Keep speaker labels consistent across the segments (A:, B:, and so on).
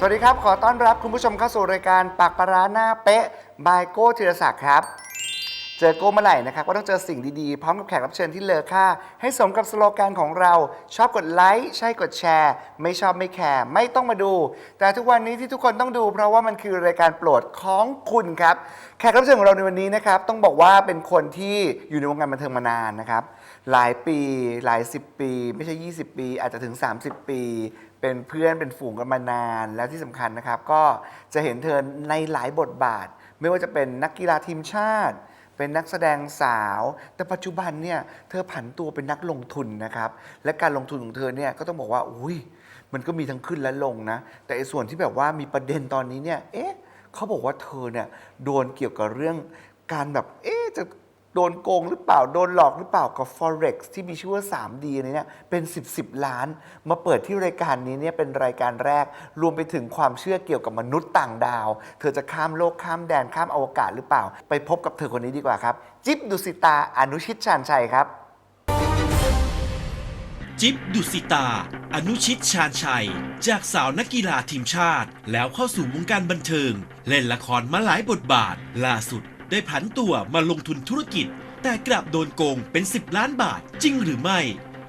A: สวัสดีครับ ขอต้อนรับคุณผู้ชมเข้าสู่รายการปากปลาร้าหน้าเป๊ะบายโก้ธีรศักดิ์ครับ เจอโก้เมื่อไหร่นะครับก็ต้องเจอสิ่งดีๆ พร้อมกับแขกรับเชิญที่เลอค่า ให้สมกับสโลแกนของเรา ชอบกดไลค์ใช่กดแชร์ ไม่ชอบไม่แคร์ไม่ต้องมาดู แต่ทุกวันนี้ที่ทุกคนต้องดู เพราะว่ามันคือรายการโปรดของคุณครับ แขกรับเชิญของเราในวันนี้นะครับต้องบอกว่าเป็นคนที่อยู่ในวงการบันเทิงมานานนะครับหลายปีหลายสิบปี ไม่ใช่ 20 ปี อาจจะถึง 30 ปี เป็นเพื่อนเป็นฝูงกันมานานแล้วที่สำคัญนะครับ ก็จะเห็นเธอในหลายบทบาท ไม่ว่าจะเป็นนักกีฬาทีมชาติ เป็นนักแสดงสาว แต่ปัจจุบันเนี่ยเธอผันตัวเป็นนักลงทุนนะครับ และการลงทุนของเธอเนี่ยก็ต้องบอกว่าอุ้ยมันก็มีทั้งขึ้นและลงนะ แต่ไอ้ส่วนที่แบบว่ามีประเด็นตอนนี้เนี่ยเอ๊ะเขาบอกว่าเธอเนี่ยโดนเกี่ยวกับเรื่องการแบบเอ๊ะจะ ดนโกงหรือเปล่า โดนหลอกหรือเปล่ากับ forex ที่มีชื่อว่า 3D นี้เนี่ยเป็น 10บสล้าน มาเปิดที่รายการนี้เนี่ยเป็นรายการแรก รวมไปถึงความเชื่อเกี่ยวกับมนุษย์ต่างดาว เธอจะข้ามโลกข้ามแดนข้ามอวกาศหรือเปล่า ไปพบกับเธอคนนี้ดีกว่าครับ จิ๊บดุสิตาอนุชิตชาญชัยครับ
B: จิ๊บดุสิตา อนุชิตชาญชัย จากสาวนักกีฬาทีมชาติ แล้วเข้าสู่วงการบันเทิง เล่นละครมาหลายบทบาท ล่าสุด ได้ผันตัวมาลงทุนธุรกิจ แต่กลับโดนโกงเป็น 10 ล้านบาทจริงหรือไม่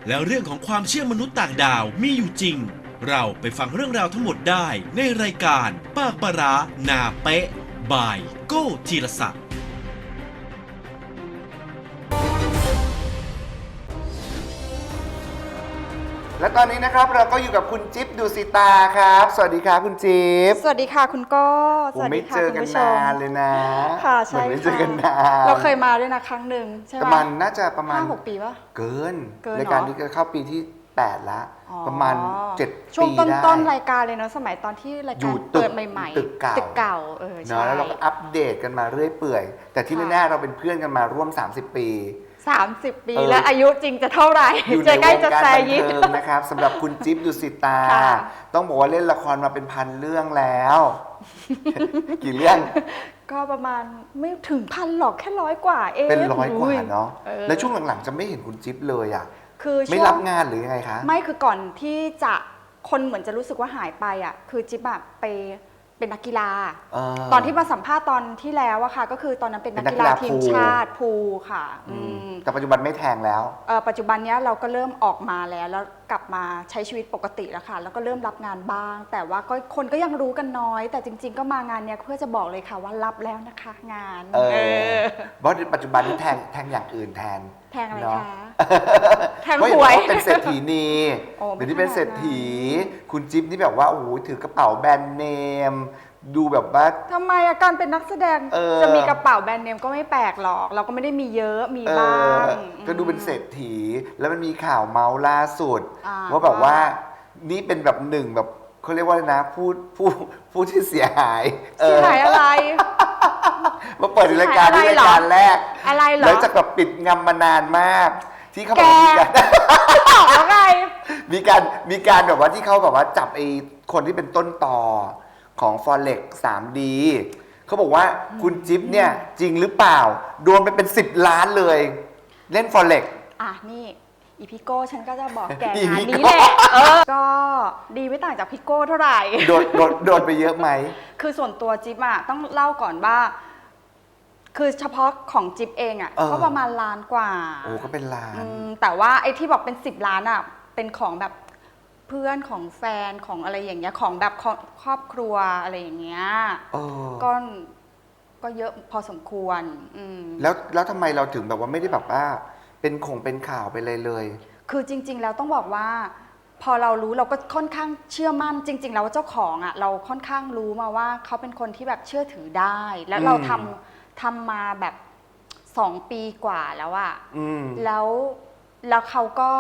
B: แล้วเรื่องของความเชื่อมนุษย์ต่างดาวมีอยู่จริง เราไปฟังเรื่องราวทั้งหมดได้ในรายการปากปรานาเป๊ะบายโก้ธีรศักดิ์
A: และตอนนี้นะครับเราก็อยู่กับคุณจิ๊บดุสิตาครับ สวัสดีครับคุณจิ๊บ
C: สวัสดีค่ะคุณโก้ส
A: ผม
C: วัส
A: ไม่
C: ดีค่ะ
A: เจอ
C: คุณ
A: กัน
C: ผู้ช
A: นาม นเลยนะ
C: ค่ะ
A: เหมื
C: ใช่
A: อนไม่
C: ค่ะ
A: เจอกันนาน
C: เราเคยมาด้วยนะครั้งหนึ่งใช่ไหม
A: แต่มันน่าจะประมาณ
C: ห้าหกปีปะ
A: เกิน
C: เกินเหรอ
A: รายการนี้ก็เข้าปีที่8ละ
C: อ๋อ
A: ประมาณ7
C: ช่วง
A: ปี
C: ต้น
A: ได้
C: ต้นรายการเลยเนอะสมัยตอนที่ราย
A: อยู่
C: การ
A: ตึก
C: เปิดใหม่ๆ
A: ตึกเก่า
C: ตึกเก่าเออใช่
A: เนาะแล้วเราก็อัปเดตกันมาเรื่อยเปื่อย แต่ที่
C: ค่ะ
A: แน่ๆเราเป็นเพื่อนกันมาร่วม 30 ปี
C: สามสิบปี
A: เออ
C: แล้วอายุจริงจะเท่าไหร่
A: อยู่ใน
C: จะ
A: ว
C: ใกล้
A: ง
C: จะ
A: การ
C: แซ
A: บัน
C: ยิด
A: เทิงนะครับสำหรับคุณจิ๊บดุสิตา
C: ค่ะ
A: ต้องบอกว่าเล่นละครมาเป็นพันเรื่องแล้ว กี่เรื่อง
C: ก็ประมาณไม่ถึงพันหรอกแค่ร้อยกว่าเอง
A: เป็นร้อยกว่าเนาะ
C: ออ
A: แล้วช่วงหลังๆ จะไม่เห็นคุณจิ๊บเลยอะ
C: คือ
A: ไม่
C: ช่ว
A: รับ
C: ง
A: งานหรือยังไงคะ
C: ไม่คือก่อนที่จะคนเหมือนจะรู้สึกว่าหายไปอะ คือจิ๊บอะไป เป็นนักกีฬา
A: เออ
C: ตอนที่มาสัมภาษณ์ตอนที่แล้วอะค่ะ ก็คือตอนนั้นเป็นนัก
A: เป็นนัก
C: กีฬา
A: กีฬา
C: ทีม
A: พูล
C: ชาติพูลค่ะ
A: อื
C: อื
A: ม
C: ม
A: แต่ปัจจุบันไม่แทงแล้ว
C: เอ่อปัจจุบันเนี้ยเราก็เริ่มออกมาแล้ว แล้วกลับมาใช้ชีวิตปกติแล้วค่ะ แล้วก็เริ่มรับงานบ้าง แต่ว่าก็คนก็ยังรู้กันน้อย แต่จริง ๆ ก็มางานเนี้ยเพื่อจะบอกเลยค่ะว่ารับแล้วนะคะ งาน
A: เออ
C: เออ
A: เพราะปัจจุบันนี้แทงแทงอย่างอื่นแทน
C: แทงอะไร
A: เนา
C: คะ แทง
A: เพราะ
C: ห
A: เห็น
C: วย
A: ว่าเป็นเศรษฐีนี
C: โอ้ไม่
A: เดี๋ยวนี้เป็นเศรษฐี
C: ขนาดนั้
A: คุณจิ๊บนี่แบบว่าโอ้โหถือกระเป๋าแบรนด์เนม ดูแบบว่า
C: ทำไมอะการเป็นนักแสดง
A: เออ
C: จะมีกระเป๋าแบรนด์เนมก็ไม่แปลกหรอก เราก็ไม่ได้มีเยอะมี
A: เอ
C: บ้า
A: องก็ดูเป็นเศรษฐี แล้วมันมีข่าวเมาส์ล่าสุด
C: อ่า
A: ว่าแบบว่านี่เป็นแบบหนึ่งแบบเขาเรียกว่าอะไรนะผู้ผู้ผู้ที่เสียหายเอ
C: ที่
A: อ
C: หายอะไร
A: มาเปิดในรายการ
C: อะไร
A: ที่
C: เหร
A: รา
C: อ
A: ยการแรก
C: อะไรเหรอ
A: แล้วจากแบบปิดงำมานานมาก ที่เขา
C: แก
A: แบบมีการ
C: บอกแล้วไง
A: มีการมีการแบบว่าที่เขาแบบว่าจับไอ้คนที่เป็นต้นต่อของ Forex 3D เขาบอกว่าคุณจิ๊บเนี่ย จริงหรือเปล่า โดนไปเป็น 10 ล้านเลย เล่น Forex
C: อะนี่อีพิโก้ฉันก็จะบอกแก
A: อี
C: งาน
A: พิ
C: นี้
A: โก้
C: แหละเออก็ดีไม่ต่างจากพิโก้เท่าไหร่
A: โดนโดนโดนไปเยอะไหม
C: คือส่วนตัวจิ๊บอะต้องเล่าก่อนว่า คือเฉพาะของจิ๊บเองอะ
A: เออ
C: ก็ประมาณล้านกว่า
A: โอ้ก็เป็นล้าน
C: อืมแต่ว่าไอ้ที่บอกเป็นสิบล้านอะเป็นของแบบเพื่อนของแฟนของอะไรอย่างเงี้ยของแบบครอบครอบครัวอะไรอย่างเงี้ย
A: เออ
C: ก็ก็เยอะพอสมควรอืม
A: แล้วแล้วทำไมเราถึงแบบว่าไม่ได้แบบว่า เป็นคงเป็นข่าวไปเลยเลย
C: คือจริง ๆ แล้วต้องบอกว่า พอเรารู้เราก็ค่อนข้างเชื่อมั่น จริง ๆ แล้วเจ้าของอะเราค่อนข้างรู้มาว่าเขาเป็นคนที่แบบเชื่อถือได้ และเรา
A: อืม
C: ทำ ทำมาแบบสองปีกว่าแล้วอะ
A: อืม
C: แล้วแล้วเขาก็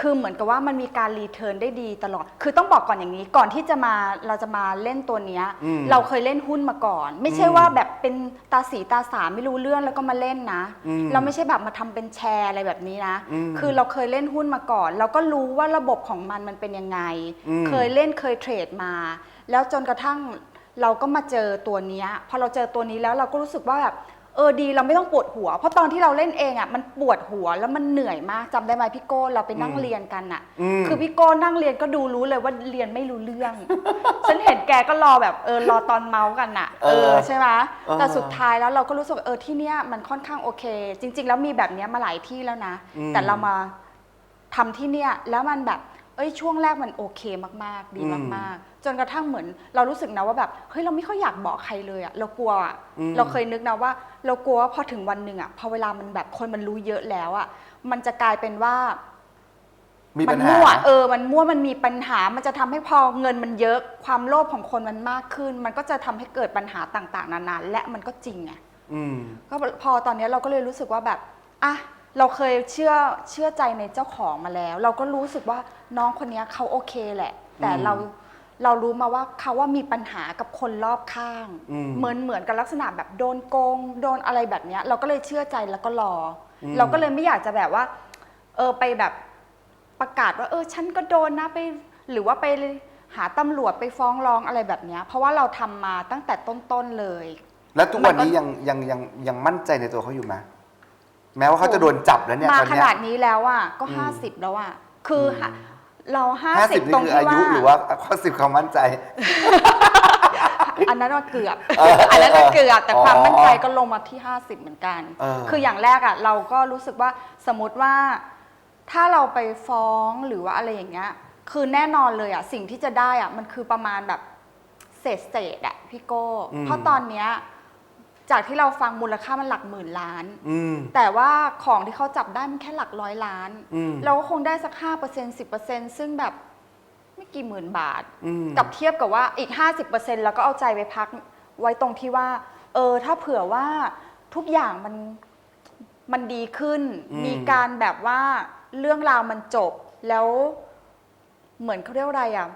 C: คือเหมือนกับว่ามันมีการรีเทิร์นได้ดีตลอด คือต้องบอกก่อนอย่างนี้ก่อนที่จะมาเราจะมาเล่นตัวเนี้ย
A: อืม
C: เราเคยเล่นหุ้นมาก่อน ไม่ใช่
A: อืม
C: ว่าแบบเป็นตาสีตาสามไม่รู้เรื่องแล้วก็มาเล่นนะ
A: อืม
C: เราไม่ใช่แบบมาทำเป็นแชร์อะไรแบบนี้นะ
A: อืม
C: คือเราเคยเล่นหุ้นมาก่อน เราก็รู้ว่าระบบของมันมันเป็นยังไง
A: อืม
C: เคยเล่นเคยเทรดมา แล้วจนกระทั่ง เราก็มาเจอตัวเนี้ยพอเราเจอตัวนี้แล้วเราก็รู้สึกว่าแบบเออดีเราไม่ต้องปวดหัว เพราะตอนที่เราเล่นเองอะมันปวดหัวแล้วมันเหนื่อยมากจำได้ไหมพี่โก้เราไปนั่ง
A: อืม
C: เรียนกันอะ
A: อืม
C: คือพี่โก้นั่งเรียนก็ดูรู้เลยว่าเรียนไม่รู้เรื่อง ฉันเห็นแกก็รอแบบเออรอตอนเมาส์กันน่ะเออใช่ไหม
A: เออ
C: แต่สุดท้ายแล้วเราก็รู้สึกว่าเออที่เนี้ยมันค่อนข้างโอเค จริง ๆ แล้วมีแบบเนี้ยมาหลายที่แล้วนะ
A: อืม
C: แต่เรามาทำที่เนี้ยแล้วมันแบบเอ้ยช่วงแรกมันโอเคมากๆ ดี
A: อืม
C: มากๆ จนกระทั่งเหมือนเรารู้สึกนะว่าแบบเฮ้ยเราไม่ค่อยอยากบอกใครเลยอะเรากลัวอะ
A: อืม
C: เราเคยนึกนะว่า เรากลัวว่าพอถึงวันหนึ่งอะพอเวลามันแบบคนมันรู้เยอะแล้วอะมันจะกลายเป็นว่า
A: มี
C: มั
A: ปัญหา
C: มั่วเออ มันมั่ว มันมีปัญหา มันจะทำให้พอเงินมันเยอะ ความโลภของคนมันมากขึ้น มันก็จะทำให้เกิดปัญหาต่างๆ นานา และมันก็จริงไง
A: อืม
C: ก็พอตอนนี้เราก็เลยรู้สึกว่าแบบ อะ เราเคยเชื่อเชื่อใจในเจ้าของมาแล้ว เราก็รู้สึกว่าน้องคนนี้เขาโอเคแหละ แต่
A: อืม
C: เราเรารู้มาว่าเขาว่ามีปัญหากับคนรอบข้าง
A: อืม
C: เหมือนเหมือนกับลักษณะแบบโดนโกง โดนอะไรแบบเนี้ย เราก็เลยเชื่อใจแล้วก็รออ
A: ม
C: เราก็เลยไม่อยากจะแบบว่า เออไปแบบประกาศว่า เออฉันก็โดนนะไป หรือว่าไปหาตำรวจไปฟ้องร้องอะไรแบบเนี้ย เพราะว่าเราทำมาตั้งแต่ต้นๆเลย
A: แล้วทุกวันนี้
C: มันก็
A: ยังยังยังยังมั่นใจในตัวเขาอยู่ไหม แม้ว่าเขาจะโดนจับแล้วเนี่ย
C: มา
A: ตอน
C: ข
A: เนี้ย
C: นาดนี้แล้วอะก็
A: อืม
C: ห้าสิบแล้วอะคืออ
A: ม
C: เราห้า
A: ห้า
C: สิ
A: สิ
C: บบ
A: นี่
C: ตรง
A: คือ
C: ที่
A: อายุ
C: ว่า
A: หรือว่าข้อสิบความมั่นใจ
C: อันนั้นว่าเกือบ
A: เออ
C: อันนั้นว่าเกือบแต่
A: อ๋อ
C: ความมั่นใจก็ลงมาที่ 50 เหมือนกัน
A: เออ
C: คืออย่างแรกอะเราก็รู้สึกว่าสมมติว่าถ้าเราไปฟ้องหรือว่าอะไรอย่างเงี้ยคือแน่นอนเลยอะสิ่งที่จะได้อะมันคือประมาณแบบเศษเศษๆอะพี่โก้
A: อืม
C: เพราะตอนเนี้ย จากที่เราฟังมูลค่ามันหลักหมื่นล้าน
A: อืม
C: แต่ว่าของที่เขาจับได้มันแค่หลักร้อยล้าน
A: อืม
C: เราก็คงได้สักห้าเปอร์เซ็นสิบเปอร์เซ็นซึ่งแบบไม่กี่หมื่นบาท
A: อืม
C: กับเทียบกับว่าอีก 50%แล้วก็เอาใจไปพักไว้ตรงที่ว่า เออ ถ้าเผื่อว่าทุกอย่างมันมันดีขึ้น
A: อืม
C: มีการแบบว่าเรื่องราวมันจบแล้วเหมือนเขาเรียกว่าอะไรอะ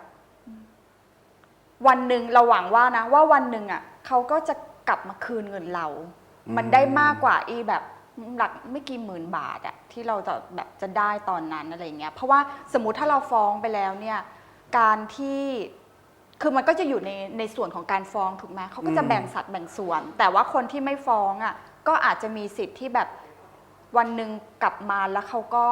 C: วันหนึ่งเราหวังว่านะ ว่าวันหนึ่งอะเขาก็จะ กลับมาคืนเงินเรา มันได้มากกว่าอีแบบหลักไม่กี่หมื่นบาทอะที่เราจะแบบจะได้ตอนนั้นอะไรเงี้ยเพราะว่าสมมุติถ้าเราฟ้องไปแล้วเนี่ยการที่คือมันก็จะอยู่ในในส่วนของการฟ้องถูกไหมเขาก็จะ
A: อืม
C: แบ่งสัดแบ่งส่วน แต่ว่าคนที่ไม่ฟ้องอะก็อาจจะมีสิทธิ์ที่แบบวันหนึ่งกลับมาแล้วเขาก็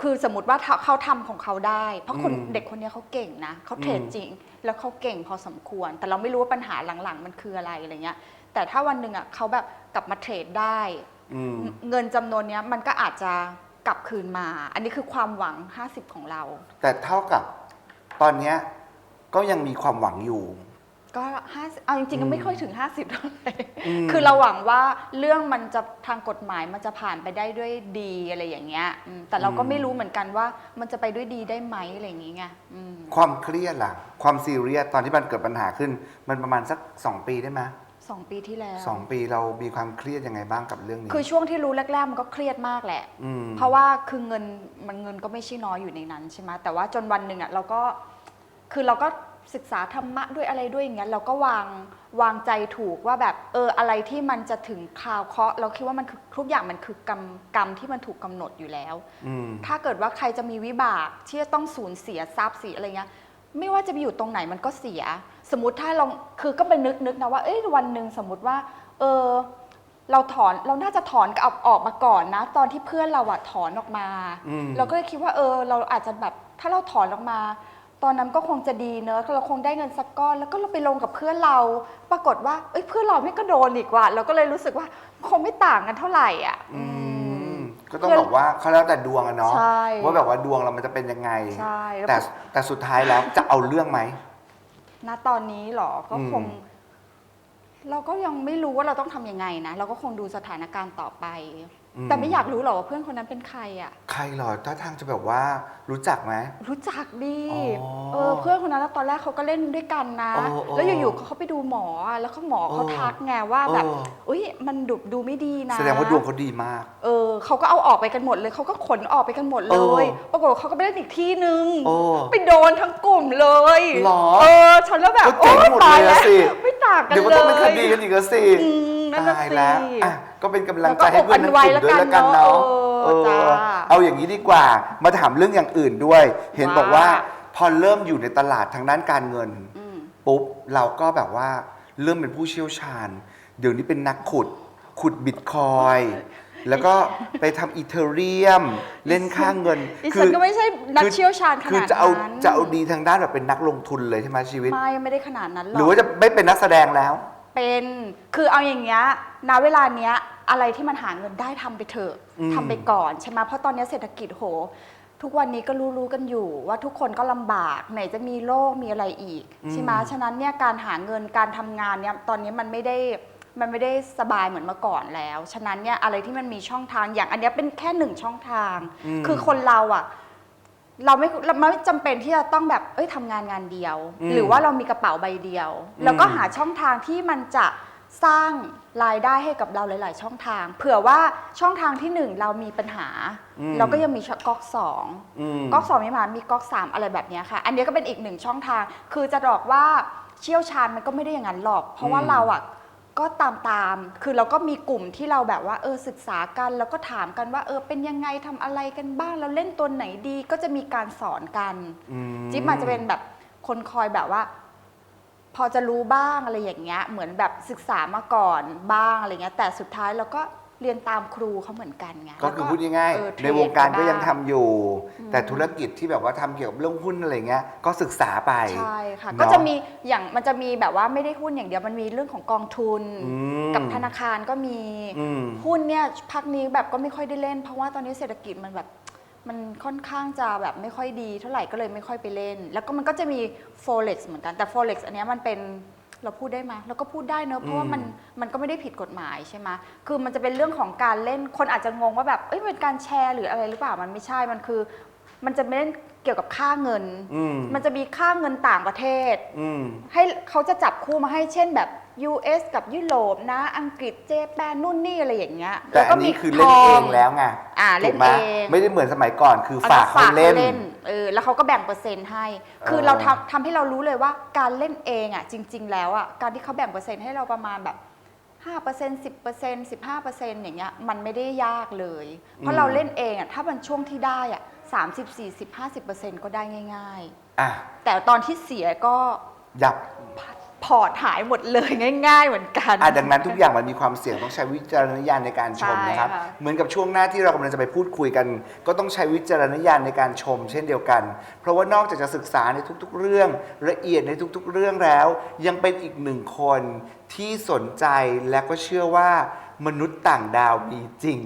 C: คือสมมติว่าเขาเขาทำของเขาได้ เพราะคน
A: อืม
C: เด็กคนนี้เขาเก่งนะเขาเทรด
A: อืม
C: จริง แล้วเขาเก่งพอสมควร แต่เราไม่รู้ว่าปัญหาหลังๆ มันคืออะไรอะไรเงี้ย แต่ถ้าวันหนึ่งอะเขาแบบกลับมาเทรดได้
A: อืม
C: เงินจำนวนเนี้ยมันก็อาจจะกลับคืนมา อันนี้คือความหวัง 50 ของเรา
A: แต่เท่ากับตอนเนี้ยก็ยังมีความหวังอยู่
C: ก็50เอาจริงๆก็ไม่ค่อยถึง 50เท่าไหร่
A: อืม
C: คือเราหวังว่าเรื่องมันจะทางกฎหมายมันจะผ่านไปได้ด้วยดีอะไรอย่างเงี้ยอืมแต่เราก็ไม่รู้เหมือนกันว่ามันจะไปด้วยดีได้ไหมอะไรอย่างเงี้ยอืม
A: ความเครียดล่ะ ความซีเรียสตอนที่มันเกิดปัญหาขึ้น มันประมาณสักสองปีได้ไหม
C: สองปีที่แล้ว
A: สองปีเรามีความเครียดยังไงบ้างกับเรื่องนี้
C: คือช่วงที่รู้แรกๆมันก็เครียดมากแหละ
A: อืม
C: เพราะว่าคือเงินมันเงินก็ไม่ใช่น้อยอยู่ในนั้นใช่ไหมแต่ว่าจนวันหนึ่งอะเราก็คือเราก็ ศึกษาธรรมะด้วยอะไรด้วยอย่างเงี้ยเราก็วางวางใจถูกว่าแบบเอออะไรที่มันจะถึงคราวเคราะห์เราคิดว่ามันคือทุกอย่างมันคือกรรมกรรมที่มันถูกกำหนดอยู่แล้ว
A: อืม
C: ถ้าเกิดว่าใครจะมีวิบากที่จะต้องสูญเสียทรัพย์เสียอะไรเงี้ยไม่ว่าจะไปอยู่ตรงไหนมันก็เสีย สมมติถ้าเราคือก็ไปนึกนึกนะว่าเอ้ยวันหนึ่งสมมติว่า เออ เราถอนเราน่าจะถอนออกออกมาก่อนนะ ตอนที่เพื่อนเราอะถอนออกมา
A: อืม
C: เราก็เลยคิดว่าเออ เราอาจจะแบบถ้าเราถอนออกมา ตอนนั้นก็คงจะดีเนอะเราคงได้เงินสักก้อนแล้วก็เราไปลงกับเพื่อนเรา ปรากฏว่าเอ้ยเพื่อนเราไม่ก็โดนอีกว่ะเราก็เลยรู้สึกว่าคงไม่ต่างกันเท่าไหร่อะ
A: อื
C: อืม
A: มก็ต้องบอกว่าเขาแล้วแต่ดวงอะเนาะ
C: ใช่
A: ว่าแบบว่าดวงเรามันจะเป็นยังไง
C: ใช่แล้ว
A: แต่แต่สุดท้ายแล้วจะเอาเรื่องไหม
C: ณตอนนี้เหรอก็
A: อืม
C: คงเราก็ยังไม่รู้ว่าเราต้องทำยังไงนะ เราก็คงดูสถานการณ์ต่อไป แต่ไม่อยากรู้หรอกว่าเพื่อนคนนั้นเป็นใครอะ
A: ใครหรอถ้าทางจะแบบว่ารู้จักไหม
C: รู้จักดิ
A: อ๋อ
C: เออเพื่อนคนนั้นแล้วตอนแรกเขาก็เล่นด้วยกันนะ
A: โอ้โอ้
C: แล้วอยู่ๆเขาไปดูหมออะแล้วเขาหมอเขา
A: โอ้
C: ทักไงว่าแบบ
A: โอ้
C: อุ้ยมันดูดูไม่ดีนะ
A: แสดงว่าดวงเขาดีมาก
C: เออเขาก็เอาออกไปกันหมดเลย เขาก็ขนออกไปกันหมดเลย
A: เออ
C: ปรากฏว่าเขาก็ไปเล่นอีกที่นึง
A: โอ้
C: ไปโดนทั้งกลุ่มเลย
A: หรอ
C: เออ ฉันแล้วแบบ
A: ก็
C: โอ้
A: เจ๊งหมด
C: ตาย
A: เลย
C: แล้
A: อะ
C: ว
A: สิ
C: ไม่ต่างกัน
A: เดี๋ยวก็
C: เล
A: ต้องเป็นค
C: ย
A: ดีกันอีกแล้วสิ
C: อืม นั่นน่ะ
A: ตาย
C: สิ
A: แล้วอะก็เป็นกำลังใจ
C: แล้วก็
A: ให้เพื่อนทั้งกลุ่มด้วยแล้วกันเนาะ
C: เออจ้า
A: เอาอย่างนี้ดีกว่า มาถามเรื่องอย่างอื่นด้วย เห็นบอกว่า
C: ว่า
A: พอเริ่มอยู่ในตลาดทางด้านการเงิน
C: อืม
A: ปุ๊บเราก็แบบว่าเริ่มเป็นผู้เชี่ยวชาญ เดี๋ยวนี้เป็นนักขุดขุดบิตคอยน์แล้วก็ไปทำอีเทเรียม เล่นค่าเงิน
C: ดิฉันก็ไม่ใช่นักเชี่ยวชาญขนาดนั้น
A: คือจะเอาจะเอาดีทางด้านแบบเป็นนักลงทุนเลยใช่ไหมชีวิต
C: ไม่ไม่ได้ขนาดนั้นหร
A: หรือ
C: อก
A: ว่าจะไม่เป็นนักแสดงแล้ว
C: เป็นคือเอาอย่างเงี้ยณเวลาเนี้ยอะไรที่มันหาเงินได้ทำไปเถอะ
A: อืม
C: ทำไปก่อนใช่ไหมเพราะตอนเนี้ยเศรษฐกิจโห ทุกวันนี้ก็รู้ๆกันอยู่ว่าทุกคนก็ลำบากไหนจะมีโรคมีอะไรอีกใช่ไหมฉะนั้นเนี่ยการหาเงินการทำงานเนี่ยตอนนี้มันไม่ได้มันไม่ได้สบายเหมือนเมื่อก่อนแล้ว ฉะนั้นเนี่ยอะไรที่มันมีช่องทางอย่างอันเนี้ยเป็นแค่หนึ่งช่องทาง
A: อืม
C: คือคนเราอะ เราไม่เราไม่จำเป็นที่จะต้องแบบเอ้ยทำงานงานเดียว
A: อืม
C: หรือว่าเรามีกระเป๋าใบเดียว
A: อืม
C: แล้วก็หาช่องทางที่มันจะสร้างรายได้ให้กับเราหลาย ๆ ช่องทาง เผื่อว่าช่องทางที่หนึ่งเรามีปัญหาเราก็ยังมีก๊อกสอง
A: อืม
C: ก๊อกสองมีปัญหามีก๊อกสามอะไรแบบเนี้ยค่ะ อันนี้ก็เป็นอีกหนึ่งช่องทาง คือจะบอกว่าเชี่ยวชาญมันก็ไม่ได้อย่างนั้นหรอก เพราะว่า
A: อืม
C: เราอะ ก็ตามตามๆคือเราก็มีกลุ่มที่เราแบบว่าเออศึกษากัน แล้วก็ถามกันว่าเออเป็นยังไงทำอะไรกันบ้าง เราเล่นตัวไหนดีก็จะมีการสอนกัน
A: อืม
C: จิ๊บอาจจะเป็นแบบคนคอยแบบว่า พอจะรู้บ้างอะไรอย่างเงี้ย เหมือนแบบศึกษามาก่อนบ้างอะไรเงี้ย แต่สุดท้ายเราก็ เรียนตามครูเขาเหมือนกันไง
A: ก็คือพูดง่าย
C: เออ
A: ๆ
C: เท
A: ในวงการก็
C: บ้
A: ยังทำอยู่แต่ธุรกิจที่แบบว่าทำเกี่ยวกับเรื่องหุ้นอะไรเงี้ยก็ศึกษาไป
C: ใช่ค่ะ
A: เนอะ
C: ก็จะมีอย่างมันจะมีแบบว่าไม่ได้หุ้นอย่างเดียวมันมีเรื่องของกองทุน
A: อืม
C: กับธนาคารก็มี
A: อืม
C: หุ้นเนี่ยพักนี้แบบก็ไม่ค่อยได้เล่น เพราะว่าตอนนี้เศรษฐกิจมันแบบมันค่อนข้างจะแบบไม่ค่อยดีเท่าไหร่ก็เลยไม่ค่อยไปเล่น แล้วก็มันก็จะมี forex เหมือนกันแต่ forex อันเนี้ยมันเป็น เราพูดได้ไหมเราก็พูดได้เนอะเพราะว่ามันมันก็ไม่ได้ผิดกฎหมายใช่ไหมคือมันจะเป็นเรื่องของการเล่นคนอาจจะงงว่าแบบเอ้ยเป็นการแชร์หรืออะไรหรือเปล่ามันไม่ใช่มันคือ มันจะไม่เล่นเกี่ยวกับค่าเงิน
A: อืม
C: มันจะมีค่าเงินต่างประเทศ
A: อืม
C: ให้เขาจะจับคู่มาให้เช่นแบบ US กับยุโรปนะ อังกฤษเจแปนนู่นนี่อะไรอย่างเงี้ย
A: แต่อันนี้คือเล่นเองแล้วไง
C: อ่าเล่น
A: ถูกไหม
C: เอง
A: ไม่ได้เหมือนสมัยก่อนคือ
C: เอา
A: ฝากให้เล่น
C: เออแล้วเขาก็แบ่งเปอร์เซ็นต์ให้ คือ
A: เออ
C: เราทำทำให้เรารู้เลยว่าการเล่นเองอะจริง ๆ แล้วอะการที่เขาแบ่งเปอร์เซ็นต์ให้เราประมาณแบบ5% 10% 15%อย่างเงี้ยมันไม่ได้ยากเลย เพราะเราเล่นเองอะถ้ามันช่วงที่ได้อะ30 40 50%ก็ได้ง่าย
A: อะ
C: ๆแต่ตอนที่เสียก็
A: ยับ
C: พอร์ตหายหมดเลยง่าย ๆ เหมือนกัน
A: อะดังนั้นทุกอย่างมันมีความเสี่ยงต้องใช้วิจารณญาณในการชม
C: ใช่
A: นะครับ
C: ค่ะ
A: เหมือนกับช่วงหน้าที่เรากำลังจะไปพูดคุยกัน ก็ต้องใช้วิจารณญาณในการชม เช่นเดียวกัน เพราะว่านอกจากจะศึกษาในทุกๆ เรื่อง ละเอียดในทุกๆ เรื่องแล้ว ยังเป็นอีกหนึ่งคนที่สนใจและก็เชื่อว่ามนุษย์ต่างดาวมีจริง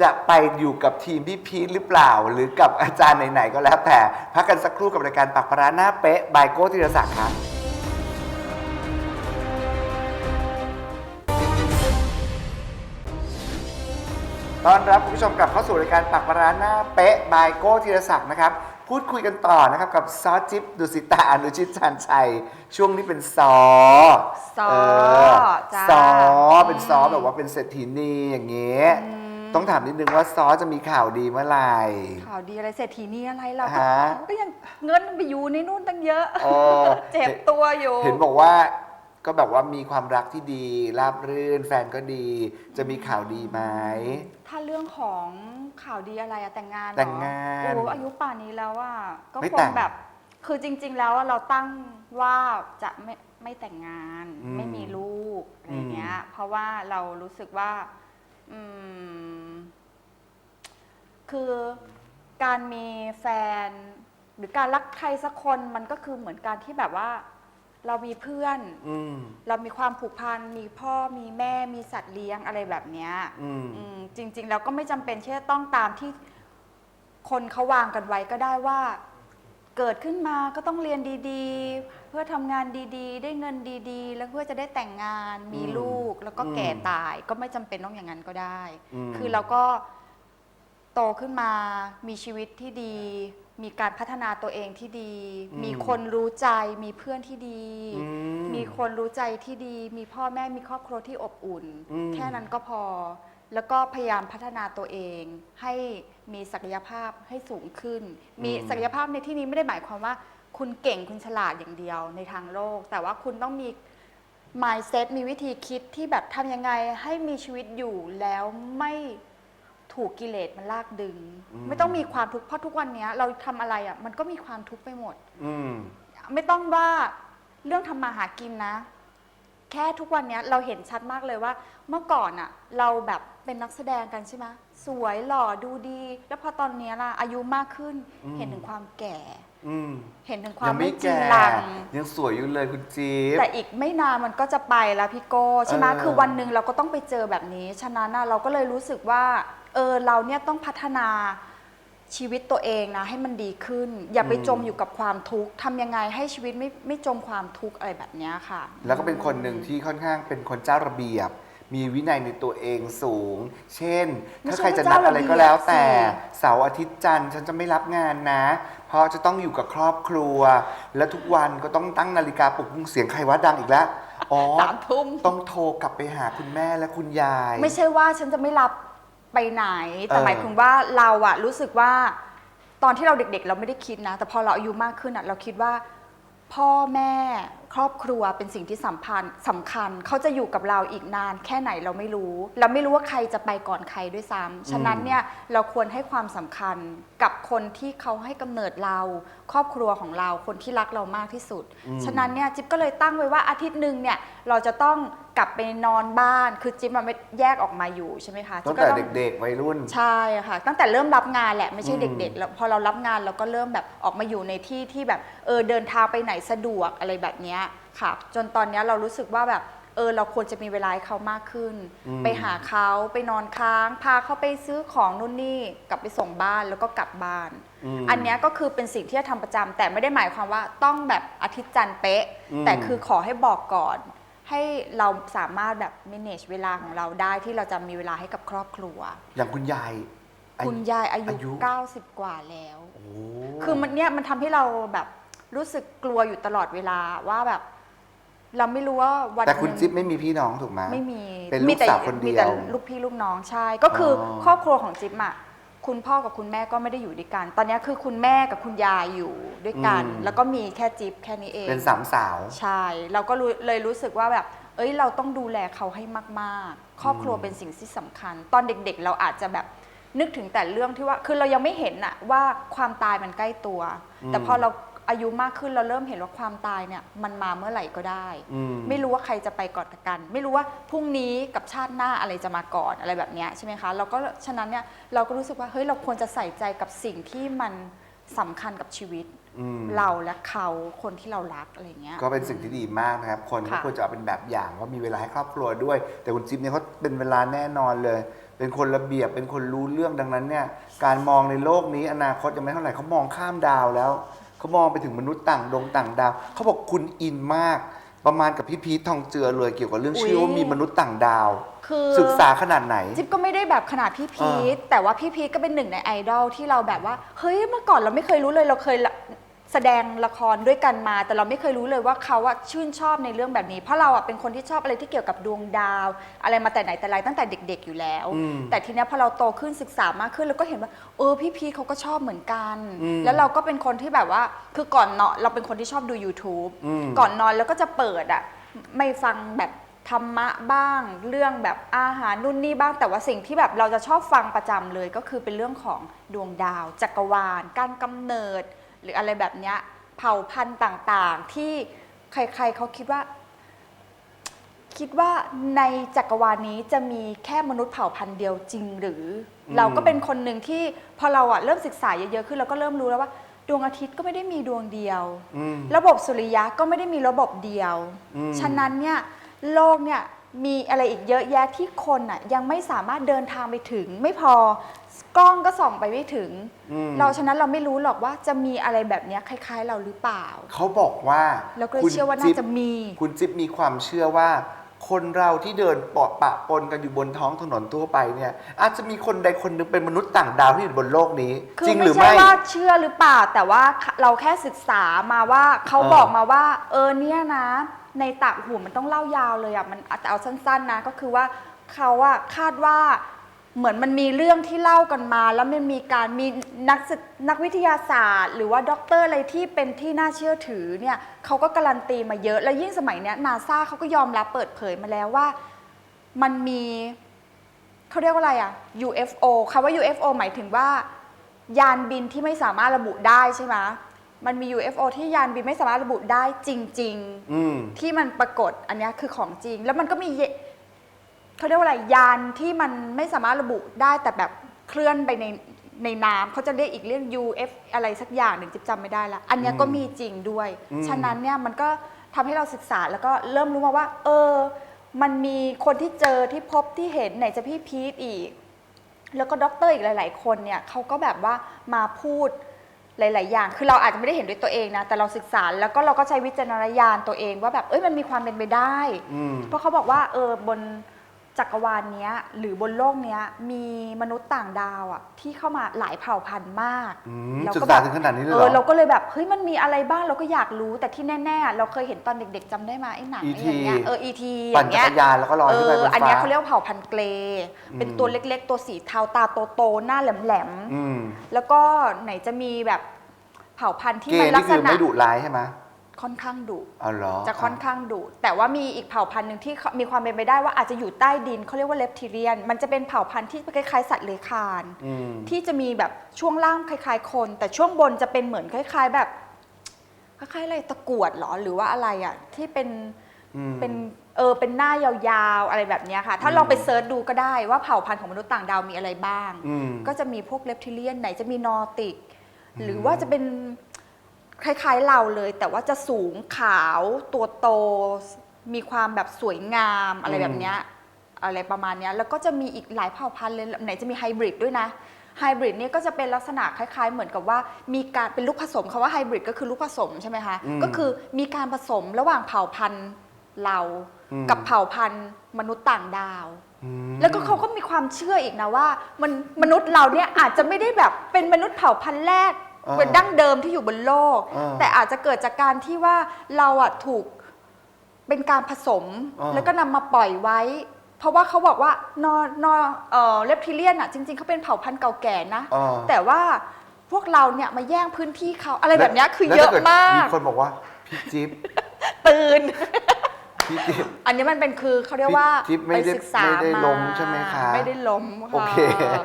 A: จะไปอยู่กับทีมพี่พีทหรือเปล่า หรือกับอาจารย์ไหนๆก็แล้วแต่พักกันสักครู่กับรายการปักปราหน้าเป๊ะบายโก้ธีรศักดิ์ครับ ต้อนรับคุณผู้ชมกลับเข้าสู่รายการปักปราหน้าเป๊ะบายโก้ธีรศักดิ์นะครับ พูดคุยกันต่อนะครับกับซอจิ๊บดุสิตาอนุชิตชันชัย ช่วงนี้เป็นซอ
C: ซอ
A: เจ้า ซอเป็นซอแบบว่าเป็นเศรษฐีนีอย่างเงี้ยต้องถามนิดนึงว่าซอจะมีข่าวดีเมื่อไหร่
C: ข่าวดีอะไรเศรษฐีนี่อะไรเรา
A: ฮะ
C: ก็ยังเงินไปอยู่ในนู่นตั้งเยอะ
A: เออ
C: เจ็บตัวอยู่
A: เห็นบอกว่า ก็แบบว่ามีความรักที่ดี ราบรื่น แฟนก็ดี จะมีข่าวดีไหม
C: ถ้าเรื่องของข่าวดีอะไรอะแต่งงานเหรอ
A: แต่งงาน
C: โอ้อายุป่านนี้แล้วอะก็
A: ไม่
C: ค
A: แต่
C: ง
A: ง
C: แบบ คือจริง ๆ แล้วอะเราตั้งว่าจะไม่ไม่แต่งงาน
A: อืม
C: ไม่มีลูกอะไร
A: อืม
C: เงี้ย เพราะว่าเรารู้สึกว่า อืม คือการมีแฟน หรือการรักใครสักคนมันก็คือเหมือนการที่แบบว่า เรามีเพื่อน
A: อืม
C: เรามีความผูกพัน มีพ่อ มีแม่ มีสัตว์เลี้ยงอะไรแบบเนี้ย
A: อืม
C: อืมจริง ๆ แล้วก็ไม่จำเป็นที่จะต้องตามที่คนเขาวางกันไว้ก็ได้ว่า เกิดขึ้นมาก็ต้องเรียนดีๆ เพื่อทำงานดีๆ ได้เงินดีๆ แล้วเพื่อจะได้แต่งงาน มี
A: อืม
C: ลูก แล้วก็
A: อืม
C: แก่ตาย ก็ไม่จำเป็นต้องอย่างนั้นก็ได้
A: อืม
C: คือเราก็โตขึ้นมา มีชีวิตที่ดี มีการพัฒนาตัวเองที่ดีมีคนรู้ใจ มีเพื่อนที่ดี
A: อืม
C: มีคนรู้ใจที่ดี มีพ่อแม่มีครอบครัวที่อบอุ่น
A: อืม
C: แค่นั้นก็พอ แล้วก็พยายามพัฒนาตัวเอง ให้มีศักยภาพให้สูงขึ้น มีศักยภาพในที่นี้ไม่ได้หมายความว่า คุณเก่งคุณฉลาดอย่างเดียวในทางโลก แต่ว่าคุณต้องมี mindset มีวิธีคิดที่แบบทำยังไงให้มีชีวิตอยู่แล้วไม่ ถูกกิเลสมันลากดึงไม่ต้องมีความทุกข์เพราะทุกวันเนี้ยเราทำอะไรอะมันก็มีความทุกข์ไปหมด
A: อืม
C: ไม่ต้องว่าเรื่องทำมาหากินนะ แค่ทุกวันเนี้ยเราเห็นชัดมากเลยว่า เมื่อก่อนอะเราแบบเป็นนักแสดงกันใช่ไหมสวยหล่อดูดี แล้วพอตอนเนี้ยล่ะอายุมากขึ้น
A: อืม
C: เห็นถึงความแก่
A: อืม
C: เห็นถึงควา
A: ยั
C: ม
A: ง
C: ไม่
A: ไม่
C: จริง
A: แก่
C: ลัง
A: ยังสวยอยู่เลยคุณจี๊บ
C: แต่อีกไม่นานมันก็จะไปแล้วพี่โก้ใช่ไหม
A: เออ
C: คือวันหนึ่งเราก็ต้องไปเจอแบบนี้ ฉะนั้นน่ะเราก็เลยรู้สึกว่า เออเราเนี่ยต้องพัฒนาชีวิตตัวเองนะ ให้มันดีขึ้น อย่าไปจมอยู่กับความทุกข์ทำยังไงให้ชีวิตไม่ไม่จมความทุกข์อะไรแบบเนี้ยค่ะ
A: แล้วก็เป็นคนหนึ่งที่ค่อนข้างเป็นคนเจ้าระเบียบ มีวินัยในตัวเองสูง เช่น
C: ไม่
A: ถ้า
C: ใช่
A: ใครจะ
C: ว่า
A: นัด
C: เจ้า
A: อะไร
C: ระเบียบ
A: ก็แล้วแต่
C: สิ
A: เสาร์อาทิตย์จันทร์ฉันจะไม่รับงานนะ เพราะจะต้องอยู่กับครอบครัว และทุกวันก็ต้องตั้งนาฬิกาปลุกเสียงใครว่าดังอีกแล้วอ๋อ
C: สามทุ่ม
A: ต้องโทรกลับไปหาคุณแม่และคุณยาย
C: ไม่ใช่ว่าฉันจะไม่รับ ไปไหน แต่
A: เออ
C: หมายถึงว่าเราอะรู้สึกว่าตอนที่เราเด็กๆ เราไม่ได้คิดนะ แต่พอเราอายุมากขึ้นอะเราคิดว่า พ่อแม่ครอบครัวเป็นสิ่งที่สำคัญสำคัญ เขาจะอยู่กับเราอีกนานแค่ไหนเราไม่รู้ เราไม่รู้ว่าใครจะไปก่อนใครด้วยซ้ำฉะนั้นเนี่ยเราควรให้ความสำคัญกับคนที่เขาให้กำเนิดเรา ครอบครัวของเราคนที่รักเรามากที่สุด ฉะนั้นเนี่ยจิ๊บก็เลยตั้งไว้ว่าอาทิตย์หนึ่งเนี่ยเราจะต้องกลับไปนอนบ้านคือจิ๊บมันไม่แยกออกมาอยู่ใช่ไหมคะ
A: ตั้
C: จิ๊
A: ง
C: บก็
A: แต่
C: ต้อง
A: เด็กๆวัยรุ่น
C: ใช่ค่ะ ตั้งแต่เริ่มรับงานแหละไม่ใช่
A: อืม
C: เด็กๆแล้วพอเรารับงานเราก็เริ่มแบบออกมาอยู่ในที่ที่แบบเออเดินทางไปไหนสะดวกอะไรแบบเนี้ยค่ะ จนตอนเนี้ยเรารู้สึกว่าแบบเออเราควรจะมีเวลาให้เขามากขึ้น ไปหาเขาไปนอนค้าง พาเขาไปซื้อของนู่นนี่กลับไปส่งบ้านแล้วก็กลับบ้าน
A: ม
C: อันเนี้ยก็คือเป็นสิ่งที่จะทำประจำแต่ไม่ได้หมายความว่าต้องแบบอาทิตย์จันทร์เป๊ะ
A: อืม
C: แต่คือขอให้บอกก่อน ให้เราสามารถแบบ manage เวลาของเราได้ที่เราจะมีเวลาให้กับครอบครัว
A: อย่างคุณยาย
C: คุณยายอายุ
A: อายุ
C: 90 กว่าแล้ว
A: โอ้
C: คือมันเนี่ยมันทำให้เราแบบรู้สึกกลัวอยู่ตลอดเวลาว่าแบบ เราไม่รู้ว่าวัน
A: แต่คุณ
C: หนึ่ง
A: จิ๊บไม่มีพี่น้องถูกไหม
C: ไม่มี
A: เป็นลูก
C: มีแต่
A: สาวคนเดียว
C: มีแต่ลูกพี่ลูกน้องใช่ ก็คืออ
A: อ
C: ครอบครัวของจิ๊บอะ คุณพ่อกับคุณแม่ก็ไม่ได้อยู่ด้วยกัน ตอนนี้คือคุณแม่กับคุณยายอยู่ด้วยกันแล้วก็มีแค่จิ๊บแค่นี้เอง
A: เป็นสามสาว
C: ใช่ เราก็รู้เลยรู้สึกว่าแบบ เอ้ยเราต้องดูแลเขาให้มากๆ ครอบครัว
A: อืม
C: เป็นสิ่งที่สำคัญ ตอนเด็กๆ เราอาจจะแบบนึกถึงแต่เรื่องที่ว่า คือเรายังไม่เห็นอะว่าความตายมันใกล้ตัว แต่พอเรา อายุมากขึ้นเราเริ่มเห็นว่าความตายเนี่ยมันมาเมื่อไหร่ก็ได้
A: อืม
C: ไม่รู้ว่าใครจะไปก่อนกัน ไม่รู้ว่าพรุ่งนี้กับชาติหน้าอะไรจะมาก่อนอะไรแบบเนี้ยใช่ไหมคะเราก็ฉะนั้นเนี่ยเราก็รู้สึกว่าเฮ้ยเราควรจะใส่ใจกับสิ่งที่มันสำคัญกับชีวิต
A: อืม
C: เราและเขาคนที่เรารักอะไรเงี้ย
A: ก็เป็นสิ่งที่ดีมากนะครับ คนก็
C: ค่ะ
A: ควรจะเอาเป็นแบบอย่างว่ามีเวลาให้ครอบครัวด้วย แต่คุณจิ๊บเนี่ยเขาเป็นเวลาแน่นอนเลย เป็นคนระเบียบเป็นคนรู้เรื่องดังนั้นเนี่ย การมองในโลกนี้อนาคตยังไม่เท่าไหร่เขามองข้ามดาวแล้ว เขามองไปถึงมนุษย์ต่างดวงต่างดาวเขาบอกคุณอินมาก ประมาณกับพี่พีททองเจือเลยเกี่ยวกับเรื่อง
C: อุ๊ย
A: ชื่อว่ามีมนุษย์ต่างดาว
C: คือ
A: ศึกษาขนาดไหน
C: จิ๊บก็ไม่ได้แบบขนาดพี่พีทแต่ว่าพี่พีทก็เป็นหนึ่งในไอดอลที่เราแบบว่า เฮ้ยเมื่อก่อนเราไม่เคยรู้เลยเราเคยละ แสดงละครด้วยกันมา แต่เราไม่เคยรู้เลยว่าเขาอะชื่นชอบในเรื่องแบบนี้ เพราะเราอะเป็นคนที่ชอบอะไรที่เกี่ยวกับดวงดาว อะไรมาแต่ไหนแต่ไรตั้งแต่เด็ก ๆอยู่แล้ว
A: อืม
C: แต่ทีเนี้ยพอเราโตขึ้นศึกษามากขึ้นเราก็เห็นว่าเออพี่พีทเขาก็ชอบเหมือนกัน
A: อืม
C: แล้วเราก็เป็นคนที่แบบว่าคือก่อนนอนเราเป็นคนที่ชอบดู YouTube
A: อืม
C: ก่อนนอนแล้วก็จะเปิดอะไม่ฟังแบบธรรมะบ้าง เรื่องแบบอาหารนู่นนี่บ้างแต่ว่าสิ่งที่แบบเราจะชอบฟังประจำเลยก็คือเป็นเรื่องของดวงดาว จักรวาล การกำเนิด หรืออะไรแบบเนี้ยเผ่าพันธุ์ต่างๆ ที่ใครๆเขาคิดว่า คิดว่าในจักรวาลนี้จะมีแค่มนุษย์เผ่าพันธุ์เดียวจริงหรืออ
A: ม
C: เราก็เป็นคนหนึ่งที่พอเราอะเริ่มศึกษาเยอะๆขึ้นเราก็เริ่มรู้แล้วว่า ดวงอาทิตย์ก็ไม่ได้มีดวงเดียว
A: อืม
C: ระบบสุริยะก็ไม่ได้มีระบบเดียว
A: อืม
C: ฉะนั้นเนี่ยโลกเนี่ยมีอะไรอีกเยอะแยะที่คนอะยังไม่สามารถเดินทางไปถึง ไม่พอ กล้องก็ส่องไปไม่ถึง
A: อืม
C: เราฉะนั้นเราไม่รู้หรอกว่าจะมีอะไรแบบเนี้ยคล้าย ๆ เราหรือเปล่า
A: เขาบอกว่า
C: เราก็เลย
A: คุณ
C: เชื่อว่าน่า
A: จิ๊บ
C: จะมี
A: คุณจิ๊บมีความเชื่อว่า คนเราที่เดินปะปะปนกันอยู่บนท้องถนนทั่วไปเนี่ย อาจจะมีคนใดคนหนึ่งเป็นมนุษย์ต่างดาวที่อยู่บนโลกนี้
C: คื
A: จริงห
C: ไม่
A: รือ
C: ใช่
A: ไม่
C: ว่าเชื่อหรือเปล่า แต่ว่าเราแค่ศึกษามาว่าเขา
A: เออ
C: บอกมาว่า เออเนี่ยนะ ในต่างหูมันต้องเล่ายาวเลยอะมันแต่เอาสั้น ๆ นะ ก็คือว่าเขาอะคาดว่า เหมือนมันมีเรื่องที่เล่ากันมา แล้วมันมีการมีนักศึกนักวิทยาศาสตร์ หรือว่าด็อกเตอร์อะไรที่เป็นที่น่าเชื่อถือเนี่ยเขาก็การันตีมาเยอะ แล้วยิ่งสมัยเนี้ยนาซาเขาก็ยอมรับเปิดเผยมาแล้วว่า มันมีเขาเรียกว่าอะไรอะ UFO คำว่า UFO หมายถึงว่า ยานบินที่ไม่สามารถระบุได้ใช่ไหมมันมี UFO ที่ยานบินไม่สามารถระบุได้จริง
A: อืม
C: ๆที่มันปรากฏอันเนี้ยคือของจริง แล้วมันก็มี เยเขาเรียกว่าอะไรยานที่มันไม่สามารถระบุได้แต่แบบเคลื่อนไปในในน้ำเขาจะเรียกอีกเรื่อง UF อะไรสักอย่างหนึ่งจิ๊บจำไม่ได้ละอันเนี้ยก็มีจริงด้วย
A: อืม
C: ฉะนั้นเนี่ยมันก็ทำให้เราศึกษาแล้วก็เริ่มรู้มาว่า เออ มันมีคนที่เจอที่พบที่เห็นไหนจะพี่พีทอีก แล้วก็ด็อกเตอร์อีกหลาย ๆ คนเนี่ยเขาก็แบบว่ามาพูดหลาย ๆ อย่าง คือเราอาจจะไม่ได้เห็นด้วยตัวเองนะ แต่เราศึกษาแล้วก็เราก็ใช้วิจารณญาณตัวเองว่าแบบ เอ้ยมันมีความเป็นไปได้
A: อืม
C: เพราะเขาบอกว่าเออบน จักรวาลเนี้ยหรือบนโลกเนี้ยมีมนุษย์ต่างดาวอะที่เข้ามาหลายเผ่าพันธุ์มาก
A: อืม
C: เรา
A: ศึก
C: ก็
A: ษา
C: แบบ
A: ถึงขนาดนี้เลย
C: เอ
A: เหร
C: อ
A: อ
C: เราก็เลยแบบเฮ้ยมันมีอะไรบ้างเราก็อยากรู้แต่ที่แน่ๆ เราเคยเห็นตอนเด็ก ๆจำได้ไหมไอ้หนังไอ้
A: E.T.
C: อย่างเงี้ยเออ E.T. อ
A: ปั่น
C: ย่าง
A: จั
C: เงี้ย
A: กรยานแล้วก็ลอย
C: เอ
A: ขึ้นไป
C: อบ
A: น
C: อัน
A: ฟ้า
C: เนี้ยเขาเรียกว่าเผ่าพันธุ์เกรเป็นตัวเล็กๆ ตัวสีเทาตาโตๆหน้าแหลม
A: อืม
C: ๆแล้วก็ไหนจะมีแบบเผ่าพันธุ์ที่
A: เก
C: มัน
A: ย์
C: ลั
A: นี่
C: กษ
A: คือ
C: ณะ
A: ไม่ดุร้ายใช่ไหม
C: ค่อนข้างดุ
A: อ๋อเหรอ
C: จะค่อนข้างดุแต่ว่ามีอีกเผ่าพันธุ์หนึ่งที่มีความเป็นไปได้ว่าอาจจะอยู่ใต้ดินเขาเรียกว่าเลปทิเรียน มันจะเป็นเผ่าพันธุ์ที่คล้ายๆสัตว์เลื้อยคลาน
A: อืม
C: ที่จะมีแบบช่วงล่างคล้าย ๆ คน แต่ช่วงบนจะเป็นเหมือนคล้าย ๆ แบบคล้ายๆอะไรตะกรวดเหรอหรือว่าอะไรอะที่เป็น
A: อืม
C: เป็นเออเป็นหน้ายาวๆอะไรแบบเนี้ยค่ะ ถ้า
A: อืม
C: ลองไปเซิร์ชดูก็ได้ว่าเผ่าพันธุ์ของมนุษย์ต่างดาวมีอะไรบ้าง
A: อืม
C: ก็จะมีพวกเลปทิเลียนไหนจะมีนอร์ติก หรือว่าจะเป็น คล้ายๆเราเลย แต่ว่าจะสูงขาวตัวโต มีความแบบสวยงามอะไรแบบเนี้ยอะไรประมาณเนี้ยแล้วก็จะมีอีกหลายเผ่าพันธุ์เลยไหนจะมีไฮบริดด้วยนะไฮบริดเนี่ยก็จะเป็นลักษณะคล้าย ๆ เหมือนกับว่ามีการเป็นลูกผสมคำว่าไฮบริดก็คือลูกผสมใช่ไหมคะ
A: อืม
C: ก็คือมีการผสมระหว่างเผ่าพันธุ์เรา
A: อืม
C: กับเผ่าพันธุ์มนุษย์ต่างดาว
A: อืม
C: แล้วก็เขาก็มีความเชื่ออีกนะว่า มันมนุษย์เราเนี่ยอาจจะไม่ได้แบบเป็นมนุษย์เผ่าพันธุ์แรก
A: เออ
C: เป็นดั้งเดิมที่อยู่บนโลก
A: เออ
C: แต่อาจจะเกิดจากการที่ว่าเราอะถูกเป็นการผสม
A: เออ
C: แล้วก็นำมาปล่อยไว้ เพราะว่าเขาบอกว่านอนอเอ่อเลปทิเลียนอะจริง ๆเขาเป็นเผ่าพันธุ์เก่าแก่นะ
A: เออ
C: แต่ว่าพวกเราเนี่ยมาแย่งพื้นที่เขาอะไรแบบเนี้ยคือ
A: แล้ว
C: เยอะ
A: ถ้กิด
C: มาก
A: มีคนบอกว่าพี่จิ๊บ
C: ตื่น
A: พี่จิ๊บ
C: อันนี้มันเป็นคือเขาเรียกว่า
A: จิ๊บไม่
C: ไป
A: ได้
C: ศึกษา
A: ไม่ได้
C: มา
A: ล้มใช่ไหมคะ
C: ไม่ได้ล้มค่ะ
A: โอเค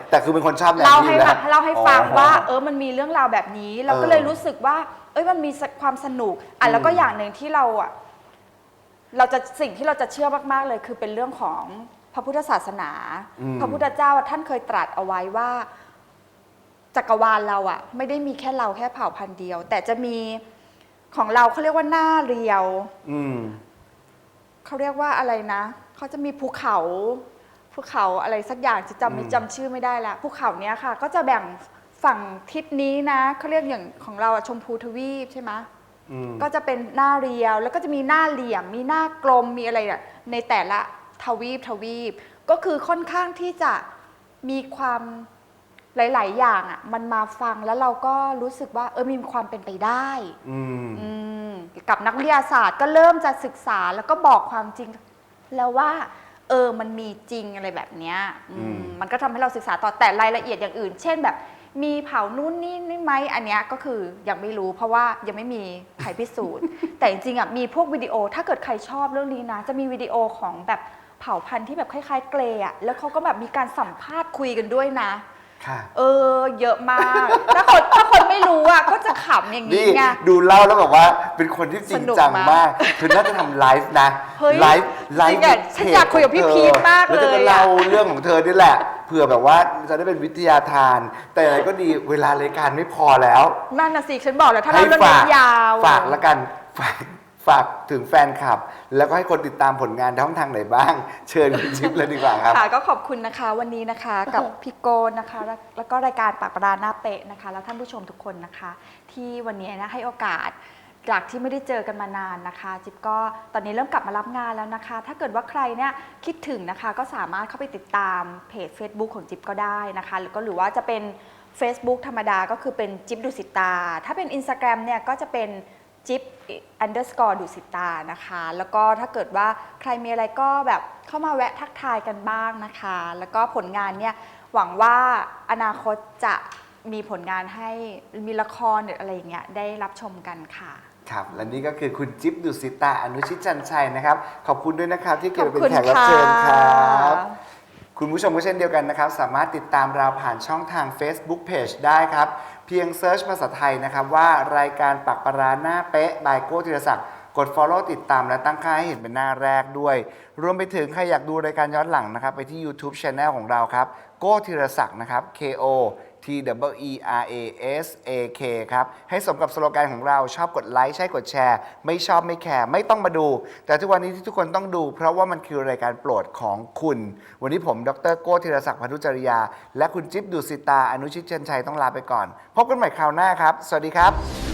A: แต่คือเป็นคนชอบแนว
C: เล่า
A: นี้
C: ให้
A: อยู่แล้ว
C: ฟังเล่าให้ฟังว่าเออมันมีเรื่องราวแบบนี้ เราก็
A: เออ
C: เลยรู้สึกว่า เอ้ยมันมีความสนุกอะแล้วก็
A: อืม
C: อย่างหนึ่งที่เราอะเราจะสิ่งที่เราจะเชื่อมากๆเลย คือเป็นเรื่องของพระพุทธศาสนา
A: อืม
C: พระพุทธเจ้าท่านเคยตรัสเอาไว้ว่า จักรวาลเราอะ ไม่ได้มีแค่เราแค่เผ่าพันธุ์เดียว แต่จะมีของเราเขาเรียกว่าหน้าเรียว
A: อืม
C: เขาเรียกว่าอะไรนะเขาจะมีภูเขาภูเขาอะไรสักอย่างจะจำไม่
A: อืม
C: จำชื่อไม่ได้ละภูเขาเนี้ยค่ะ ก็จะแบ่งฝั่งทิศนี้นะเขาเรียกอย่างของเราอะชมพูทวีปใช่ไหม
A: อืม
C: ก็จะเป็นหน้าเรียวแล้วก็จะมีหน้าเหลี่ยม มีหน้ากลมมีอะไรอะในแต่ละทวีปทวีป ก็คือค่อนข้างที่จะมีความหลาย ๆ อย่างอะมันมาฟังแล้วเราก็รู้สึกว่าเออมีความเป็นไปได้
A: อืม
C: อืม กับนักวิทยาศาสตร์ก็เริ่มจะศึกษาแล้วก็บอกความจริง แล้วว่า เออมันมีจริงอะไรแบบเนี้ยอืม
A: อืม
C: มันก็ทำให้เราศึกษาต่อแต่รายละเอียดอย่างอื่น เช่นแบบ มีเผานู่นนี่นี่ไหมอันเนี้ยก็คือยังไม่รู้เพราะว่ายังไม่มีใครพิสูจน์ แต่จริงๆอะมีพวกวิดีโอถ้าเกิดใครชอบเรื่องนี้นะ จะมีวิดีโอของแบบเผ่าพันธุ์ที่แบบคล้ายๆเกรย์อะแล้วเขาก็แบบมีการสัมภาษณ์คุยกันด้วยนะ
A: ค่ะ
C: เออ เยอะมาก ถ้าคนถ้าคนไม่รู้อะก็จะขำอย่าง
A: นี่
C: นี้ไง
A: ดูเล่าแล้วแบบว่าเป็นคนที่จริง
C: สนุก
A: จัง
C: มาก
A: มากคือน่าจะทำไลฟ์นะ
C: เฮ้ย
A: ไลฟ์ไลฟ์
C: จริงอะฉันอยากคุยกับพี่พีทมาก
A: แล้วจะ
C: เลยอะ
A: เล่าเรื่องของเธอนี่แหละเผื่อแบบว่าจะได้เป็นวิทยาทาน แต่อะไรก็ดีเวลารายการไม่พอแล้ว
C: นั่นน่ะสิ ฉันบอกแล้วถ้า
A: ให้
C: เราเรื่อง
A: ฝาก
C: นี้ยาว
A: ฝากแล้วกันฝาก ฝากถึงแฟนคลับ แล้วก็ให้คนติดตามผลงานช่องทางไหนบ้าง เชิญคุณชิปเลยดีกว่าครับ
C: ค่ะก็ขอบคุณนะคะวันนี้นะคะกับพี่โกนนะคะแล้วแล้วก็รายการปากปราหน้าเปะนะคะ แล้วท่านผู้ชมทุกคนนะคะ ที่วันนี้นะให้โอกาสจากที่ไม่ได้เจอกันมานานนะคะ จิ๊บก็ตอนนี้เริ่มกลับมารับงานแล้วนะคะ ถ้าเกิดว่าใครเนี่ยคิดถึงนะคะ ก็สามารถเข้าไปติดตามเพจ Facebook ของจิ๊บก็ได้นะคะหรือก็หรือว่าจะเป็น Facebook ธรรมดาก็คือเป็นจิ๊บดุสิตา ถ้าเป็น Instagram เนี่ยก็จะเป็น จิ๊บ underscore ดุสิตานะคะ แล้วก็ถ้าเกิดว่าใครมีอะไรก็แบบเข้ามาแวะทักทายกันบ้างนะคะ แล้วก็ผลงานเนี่ยหวังว่าอนาคตจะมีผลงานให้มีละครหรืออะไรอย่างเงี้ยได้รับชมกันค่ะ
A: ครับ และนี่ก็คือคุณจิ๊บดุสิตาอนุชิตจันชัยนะครับ ขอบคุณด้วยนะครับที่
C: ข
A: เกี่ย
C: อ
A: ว
C: บ
A: เป็น
C: คุณ
A: แขกรับ
C: ค่ะ
A: เชิญครับคุณผู้ชมก็เช่นเดียวกันนะครับ สามารถติดตามเราผ่านช่องทาง Facebook Page ได้ครับ เพียงเซิร์ชภาษาไทยนะครับว่ารายการปักปราหน้าเป๊ะบายโก้ธีรศักดิ์กด Follow ติดตามและตั้งค่าให้เห็นเป็นหน้าแรกด้วย รวมไปถึงใครอยากดูรายการย้อนหลังนะครับ ไปที่ YouTube Channel ของเราครับ โก้ธีรศักดิ์นะครับ K O T W E R A S A K ครับ ให้สมกับสโลแกนของเราชอบกดไลค์ ใช่กดแชร์ ไม่ชอบไม่แคร์ ไม่ต้องมาดู แต่ทุกวันนี้ที่ทุกคนต้องดู เพราะว่ามันคือรายการโปรดของคุณ วันนี้ผมดรโก้ธีรศักดิ์พันธุจริยา และคุณจิ๊บดุสิตา อนุชิตเชนชัยต้องลาไปก่อน พบกันใหม่คราวหน้าครับ สวัสดีครับ